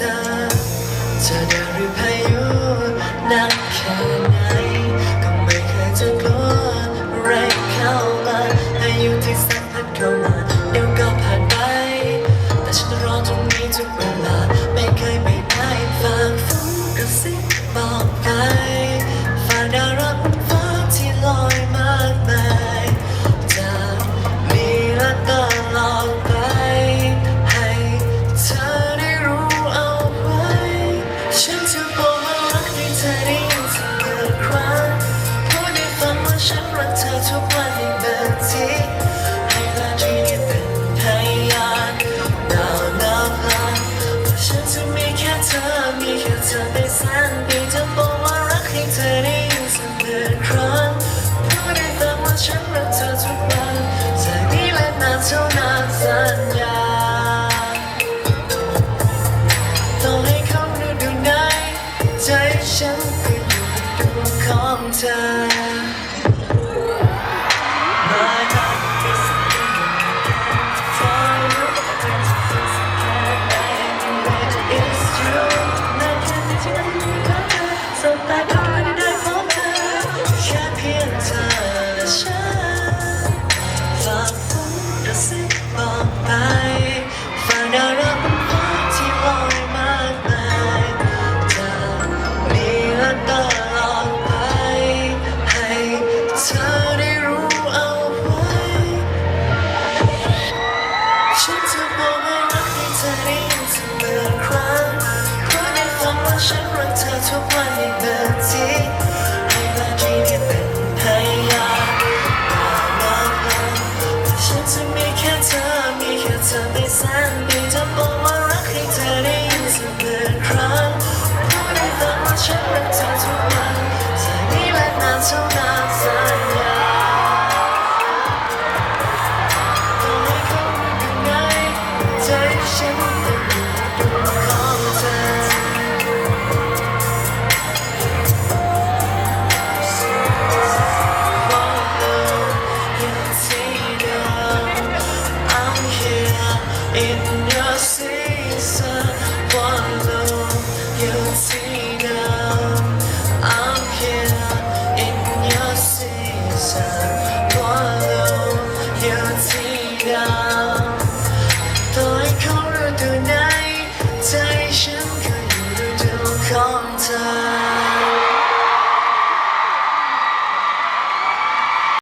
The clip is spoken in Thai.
ธอจะเดินหรือพายุหนักแค่ไหนก็ไม่เคยจะกลัวอะไรเข้ามาอายุที่สักพัดเข้ามาเดี๋ยวก็ผ่านไป แต่ฉันรอตรงนี้ทุกเวลา time. บอกว่ารักให้เธอได้เสมอครั้งรู้ได้ฟังว่าฉันรักเธอทุกวันอย่างเดิมทีให้เวลที่ได้เป็นพยานบอกรักแต่ฉันจะมีแค่เธอมีแค่เธอไม่แสนดี